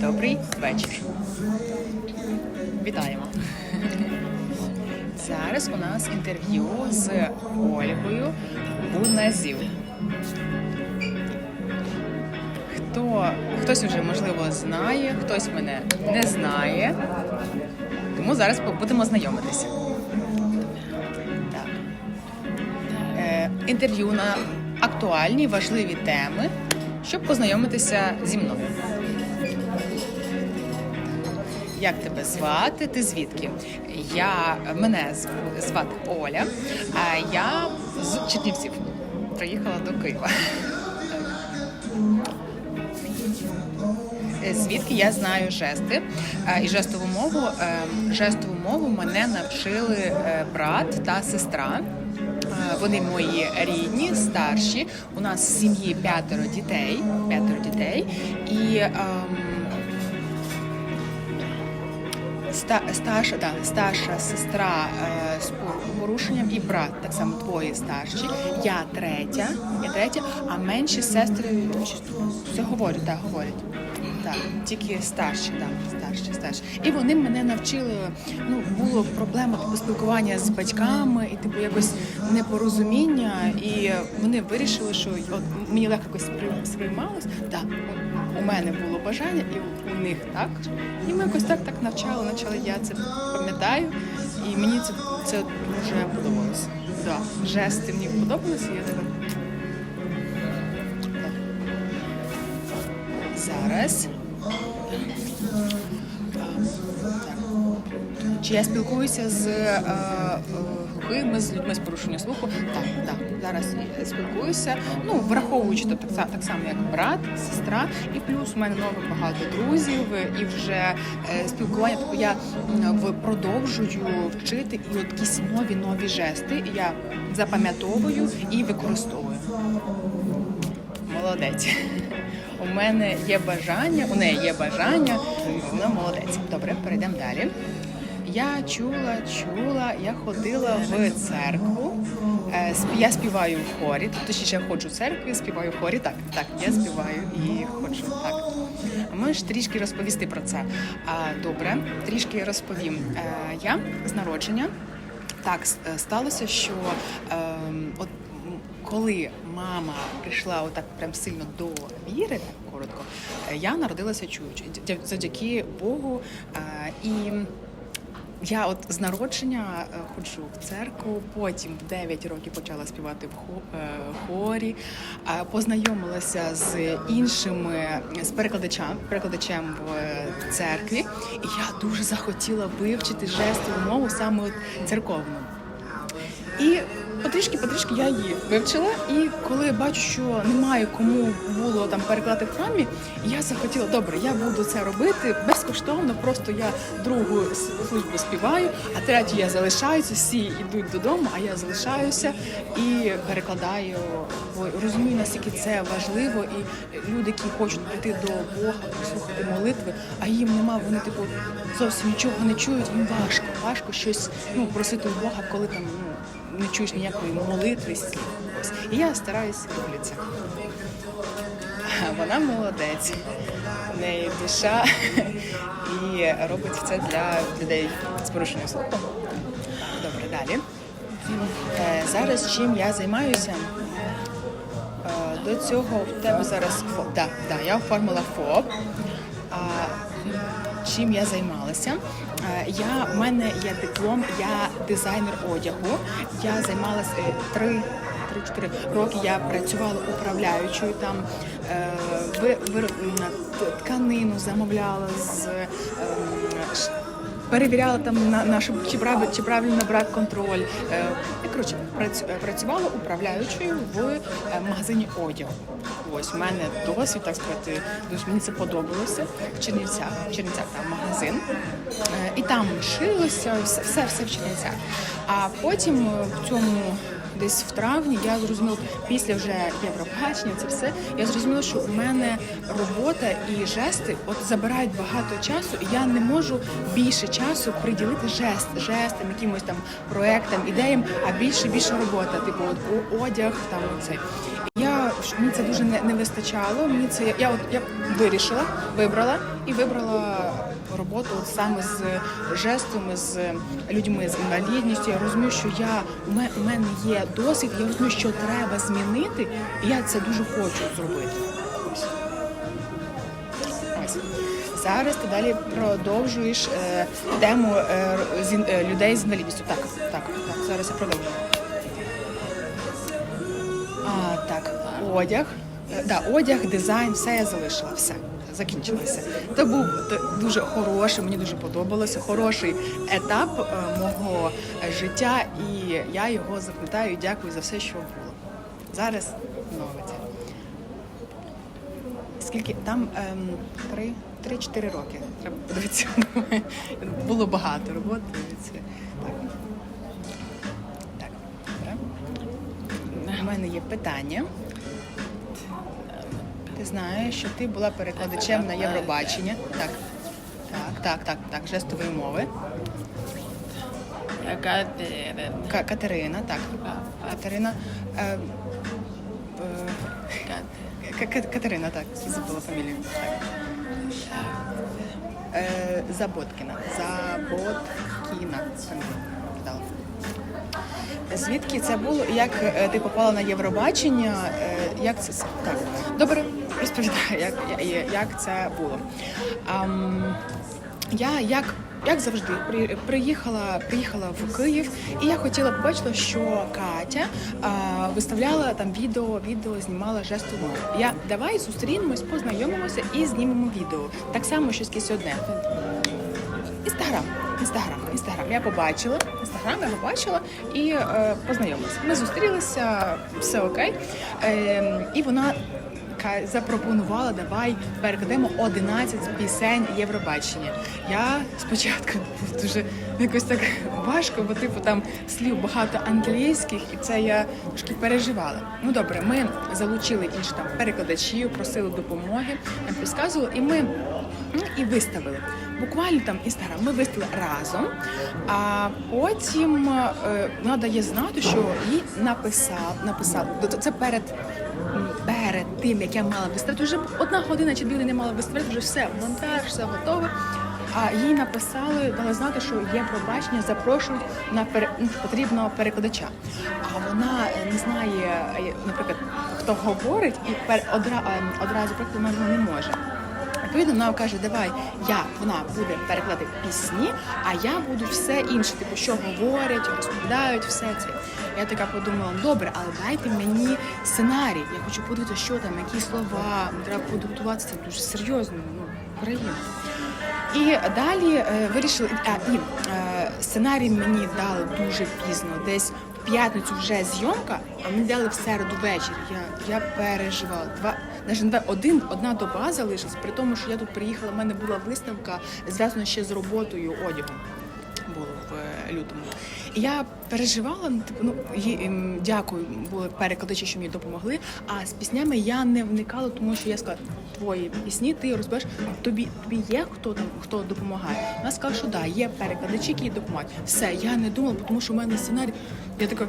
Добрий вечір. Вітаємо. Зараз у нас інтерв'ю з Ольгою Буназів. Хто, хтось вже, можливо, знає, хтось мене не знає. Тому зараз будемо знайомитися. Так. Е, інтерв'ю на актуальні важливі теми, щоб познайомитися зі мною. Як тебе звати? Ти звідки? Я мене звати Оля, а я з Чернівців. Приїхала до Києва. Е, Звідки я знаю жести е, і жестову мову. Е, Жестову мову мене навчили брат та сестра. Вони мої рідні, старші. У нас в сім'ї п'ятеро дітей. П'ятеро дітей. І ем, ста, старша, да, старша сестра е, з порушенням і брат так само двоє старші. Я третя, я третя, а менші сестри все говорять, так, говорять. Так, тільки старші, так, старші, старші. І вони мене навчили. Ну, було проблема типу, спілкування з батьками і типу якось непорозуміння. І вони вирішили, що от мені легко якось сприймалось. Так, у мене було бажання, і у- них так. І ми якось так так навчали, навчали. Я це пам'ятаю, і мені це, це дуже подобалося. Да. Жести мені подобалися, і я така. Зараз. Чи я спілкуюся з е, е, глухими, з людьми з порушенням слуху? Так, так. Зараз я спілкуюся. Ну, враховуючи то так, так само, як брат, сестра, і плюс у мене нових багато друзів, і вже е, спілкування. Тобто я в- продовжую вчити і от якісь нові нові жести. Я запам'ятовую і використовую. Молодець. У мене є бажання, у неї є бажання, вона молодець. Добре, перейдемо далі. Я чула, чула, я ходила в церкву. е, Я співаю в хорі, точніше я ходжу в церкві, співаю в хорі. Так, так, я співаю і ходжу. Так. Можеш трішки розповісти про це? Добре, трішки розповім. Е, Я з народження так е, сталося, що ем, от коли мама прийшла отак прям сильно до віри, так коротко, я народилася чуючи завдяки Богу. І я от з народження е, ходжу в церкву, потім в 9 років почала співати в е, хорі, познайомилася з іншими з перекладачем, перекладачем в е, церкві, і я дуже захотіла вивчити жестову мову саме церковну. І потрішки, потрішки я її вивчила. І коли я бачу, що немає кому було там перекладати в храмі, я захотіла, добре, я буду це робити безкоштовно. Просто я другу службу співаю, а третю я залишаюся. Всі йдуть додому, а я залишаюся і перекладаю. Бо розумію, наскільки це важливо, і люди, які хочуть прийти до Бога, послухати молитви, а їм нема, вони типу зовсім нічого не чують. Їм важко, важко щось ну просити у Бога, коли там ну не чуєш ніякої молитви. Ось і я це. А Вона молодець, в неї душа і робить це для людей з порушенням слуху. Добре, далі. Е, Зараз чим я займаюся? Е, До цього в тебе зараз ФОП. Да, да, я оформила ФОП. Чим я займалася? Е, Я, у мене є диплом, я дизайнер одягу. Я займалася е, три. 3-4 роки я працювала управляючою там, е, ви, ви, тканину замовляла з ем, ш- перевіряла там на, на щоб чи прав, чи правильно брав контроль. Е, коротше, е, працювала управляючою в е, магазині одягу. Ось у мене досвід, так сказати, дуже мені це подобалося в Чернівцях. В Чернівцях там магазин. Е, і там шилося, все, все, все в Чернівцях. А потім е, в цьому. Десь в травні я зрозуміла, після вже Євробачення, це все. Я зрозуміла, що у мене робота і жести от забирають багато часу, і я не можу більше часу приділити жест, жестам, якимось там проектам, ідеям, а більше більше робота, типу от одяг, там оцей. Я що мені це дуже не, не вистачало. Мені це я от я вирішила, вибрала і вибрала роботу саме з жестами, з людьми з інвалідністю. Я розумію, що я у мене, у мене є досвід, я розумію, що треба змінити, і я це дуже хочу зробити. Зараз ти далі продовжуєш е, тему е, з е, людей з інвалідністю. Так, так, так. Зараз я продовжую. Одяг. Е, Да, одяг, дизайн, все я залишила, все. Закінчилося. Це був дуже хороший, мені дуже подобалося. Хороший етап е, мого життя, і я його запам'ятаю дякую за все, що було. Зараз новиться. Скільки там ем, три, три-чотири роки. Треба подивитися. Було багато роботи. Так. Так, добре. У мене є питання. Ти знаєш, що ти була перекладачем на Євробачення. Так. Так, так, так, так, жестової мови. Яка ти Ка- Катерина, так. Катерина. Е, е, Катерина, так, забула фамілію. Так. Е, Заботкіна. Заботкіна. Звідки це було? Як е, ти попала на Євробачення? Е, Як це так? Добре, розповідаю, як, як це було. Ам, я як. Як завжди, при- приїхала, приїхала в Київ, і я хотіла побачити, що Катя а, виставляла там відео, відео знімала жестову. Я давай зустрінемось, познайомимося і знімемо відео. Так само щось якесь одне. Інстаграм, інстаграм, інстаграм. Я побачила, інстаграм я побачила і е, познайомилася. Ми зустрілися, все окей. Е, і вона ка- запропонувала, давай перекладемо 11 пісень Євробачення. Я спочатку був дуже якось так важко, бо типу там слів багато англійських, і це я трошки переживала. Ну добре, ми залучили інших там перекладачів, просили допомоги, нам підказували, і ми ну, і виставили. Буквально там інстаграм ми виставили разом, а потім е, знати, що їй написав, написав це перед. Тим, як я мала виставити, вже одна година чи дві години мала виставити, вже все, монтаж, все готове. А їй написали, дали знати, що є пробачення, запрошують на пере... ну, потрібного перекладача. А вона не знає, е, наприклад, хто говорить, і пер... одра... одразу приклад вона не може. Відповідно, вона каже, давай я вона буде перекладати пісні, а я буду все інше, типу, що говорять, розповідають, все це. Я така подумала, добре, але дайте мені сценарій. Я хочу подивитися, що там, які слова, треба підготуватися це дуже серйозно. Ну, Україна. І далі е, вирішили, а і е, сценарій мені дали дуже пізно, десь в п'ятницю вже зйомка, а мені дали в середу ввечері. Я, я переживала. Два навіть один, одна доба залишилась, при тому, що я тут приїхала, в мене була виставка зв'язана ще з роботою одягом. Було лютому. Я переживала, ну, типу, ну ем, дякую, були перекладачі, що мені допомогли. А з піснями я не вникала, тому що я сказала, твої пісні, ти розбереш, тобі тобі є хто там, хто допомагає. Вона сказала, що да, є перекладачі, які допомагають. Все, я не думала, тому що в мене сценарій. Я така.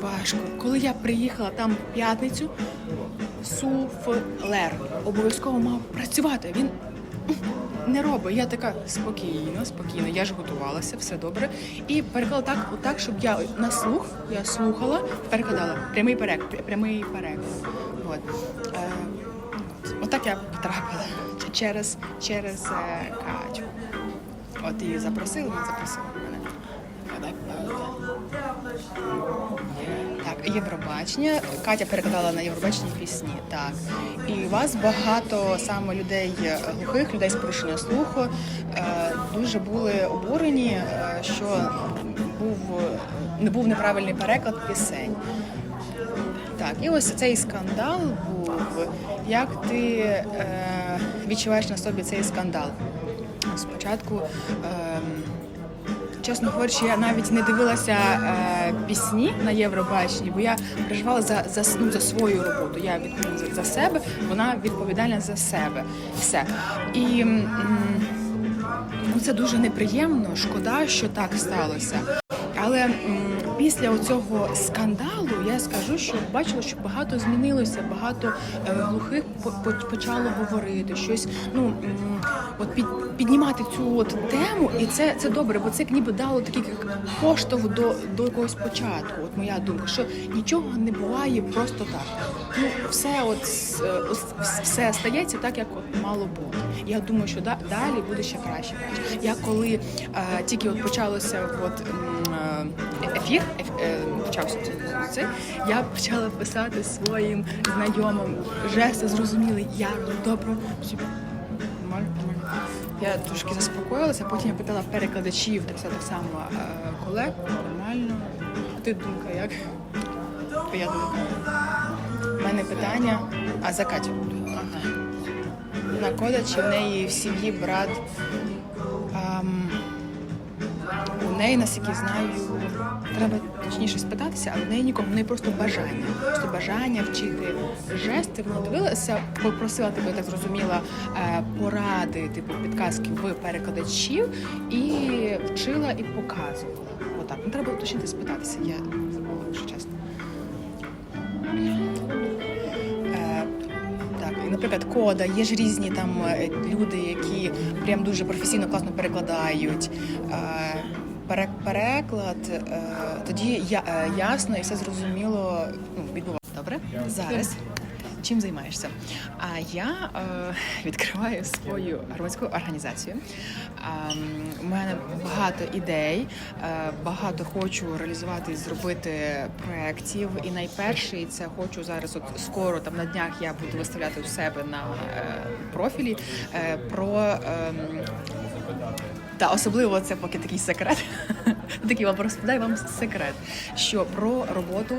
Важко. Коли я приїхала там в п'ятницю, суфлер обов'язково мав працювати. Він не робить. Я така спокійно, спокійно. Я ж готувалася, все добре. І переклала так, отак, щоб я на слух, я слухала, перекладала. Прямий перек, прямий переклад. От. Е, отак я потрапила через, через е, Катю. От її запросили, вона запросила Євробачення. Катя перекладала на Євробаченні пісні. Так. І у вас багато саме людей глухих, людей з порушенням слуху. е, Дуже були обурені, е, що був не був неправильний переклад пісень. Так, і ось цей скандал був. Як ти е, відчуваєш на собі цей скандал? Спочатку. Е, Чесно говорячи, я навіть не дивилася е, пісні на Євробаченні, бо я переживала за, за, ну, за свою роботу. Я відповідаю за, себе, вона відповідальна за себе. Все. І м, -м, це дуже неприємно, шкода, що так сталося. Але м, після цього скандалу я скажу, що бачила, що багато змінилося, багато е, глухих по- по- почало говорити щось. Ну от під, піднімати цю от тему, і це, це добре, бо це ніби дало такий поштовх до, до якогось початку. От моя думка, що нічого не буває просто так. Ну все, от е, все стається так, як от мало бути. Я думаю, що да, далі буде ще краще. Я коли е, тільки от почалося от ефір, еф- е, почався це- я почала писати своїм знайомим жести зрозуміли, я добре. Я трошки заспокоїлася, потім я питала перекладачів, само, так само е, колег, нормально. Ти думка як? Я думаю. У мене питання, а за Катю. Ага. На кода чи в неї в сім'ї брат. Ам, у неї, наскільки знаю, треба точніше спитатися, але в неї нікого, в неї просто бажання. Просто бажання вчити жести. Вона дивилася, попросила тебе, я так зрозуміла, е, поради, типу підказки в перекладачів і вчила і показувала. Отак. Ну треба уточнити спитатися. Я забула, якщо чесно. Е, наприклад, кода, є ж різні там е, люди, які прям дуже професійно класно перекладають. Пере- Переклад, е, тоді я, е, ясно і все зрозуміло ну, відбувається. Добре? Зараз. Чим займаєшся? А я е, відкриваю свою громадську організацію. У мене багато ідей, е, багато хочу реалізувати і зробити проєктів. І найперший це хочу зараз. От скоро там на днях я буду виставляти у себе на е, профілі е, про. Та особливо це поки такий секрет. Такий вам розповідаю вам секрет, що про роботу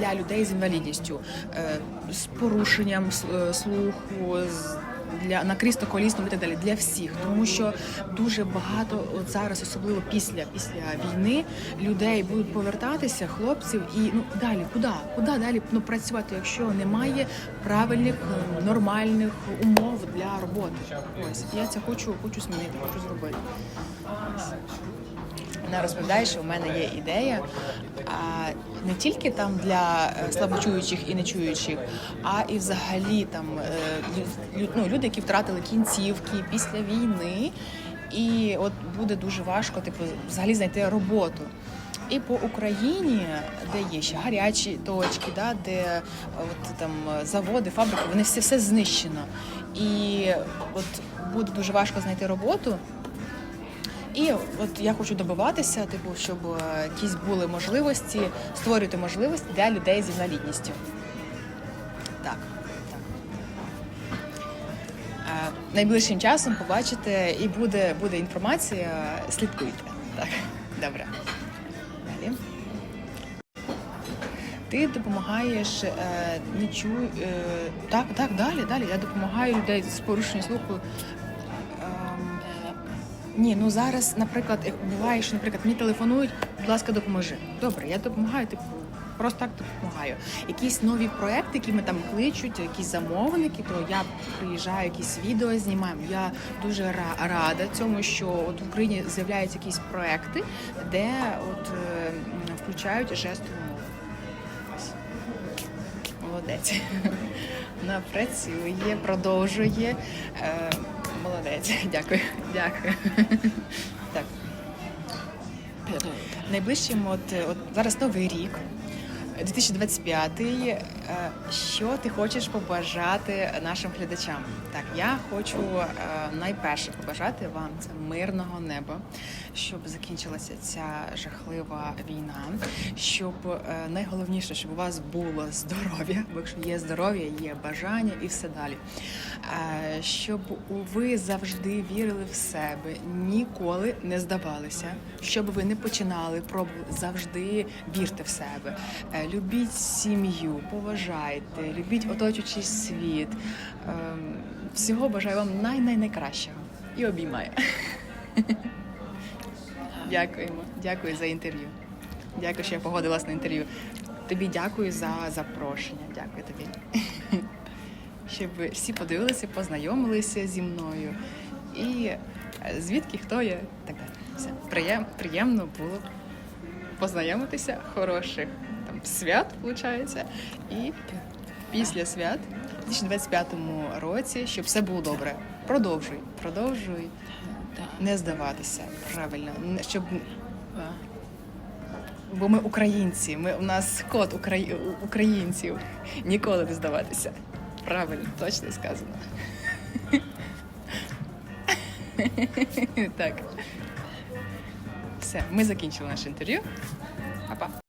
для людей з інвалідністю, е, з порушенням е, слуху, з для на крістоколісному і так далі для всіх, тому що дуже багато от зараз, особливо після після війни, людей будуть повертатися, хлопців, і ну далі куди? Куди далі ну, працювати, якщо немає правильних е, нормальних умов для роботи? Ось я це хочу, хочу змінити, хочу зробити. Вона розповідає, що в мене є ідея а, не тільки там для е, слабочуючих і нечуючих, а і взагалі там е, ну, люди, які втратили кінцівки після війни, і от буде дуже важко, типу, взагалі знайти роботу. І по Україні, де є ще гарячі точки, да, де е, от там заводи, фабрики, вони все, все знищено. І от буде дуже важко знайти роботу. І от я хочу добиватися, типу, щоб е, якісь були можливості, створювати можливості для людей з інвалідністю. Так. Е, Найближчим часом побачите і буде, буде інформація. Слідкуйте. Так, добре. Далі. Ти допомагаєш е, не чую. Е, так, так, далі, далі. Я допомагаю людей з порушенням слуху. Ні, ну зараз, наприклад, як буває, що, наприклад, мені телефонують, будь ласка, допоможи. Добре, я допомагаю, типу, просто так допомагаю. Якісь нові проекти, які ми там кличуть, якісь замовники, то я приїжджаю, якісь відео знімаємо. Я дуже рада цьому, що от в Україні з'являються якісь проекти, де от е, включають жестову мову. Молодець. Вона працює, продовжує. Е, молодець. Дякую. Дякую. Так. Найближчим, от, от зараз новий рік. 2025. Е, Що ти хочеш побажати нашим глядачам? Так, я хочу е, найперше побажати вам це мирного неба, щоб закінчилася ця жахлива війна, щоб е, найголовніше, щоб у вас було здоров'я, бо якщо є здоров'я, є бажання і все далі. Щоб ви завжди вірили в себе, ніколи не здавалися, щоб ви не починали пробувати, завжди вірте в себе. Любіть сім'ю, поважайте, любіть оточуючий світ. Ем, Всього бажаю вам най-най-найкращого і обіймаю. Дякуємо. Дякую за інтерв'ю. Дякую, що я погодилась на інтерв'ю. Тобі дякую за запрошення. Дякую тобі. Щоб всі подивилися, познайомилися зі мною. І е, звідки хто є, так далі. Все. Приєм, приємно було познайомитися, хороших свят, виходить, і після свят у 2025 році, щоб все було добре. Продовжуй, продовжуй не здаватися. Правильно, щоб бо ми українці. Ми у нас код украї... українців. Ніколи не здаватися. Правильно, точно сказано. Так. Все, ми закінчили наше інтерв'ю. Па-па.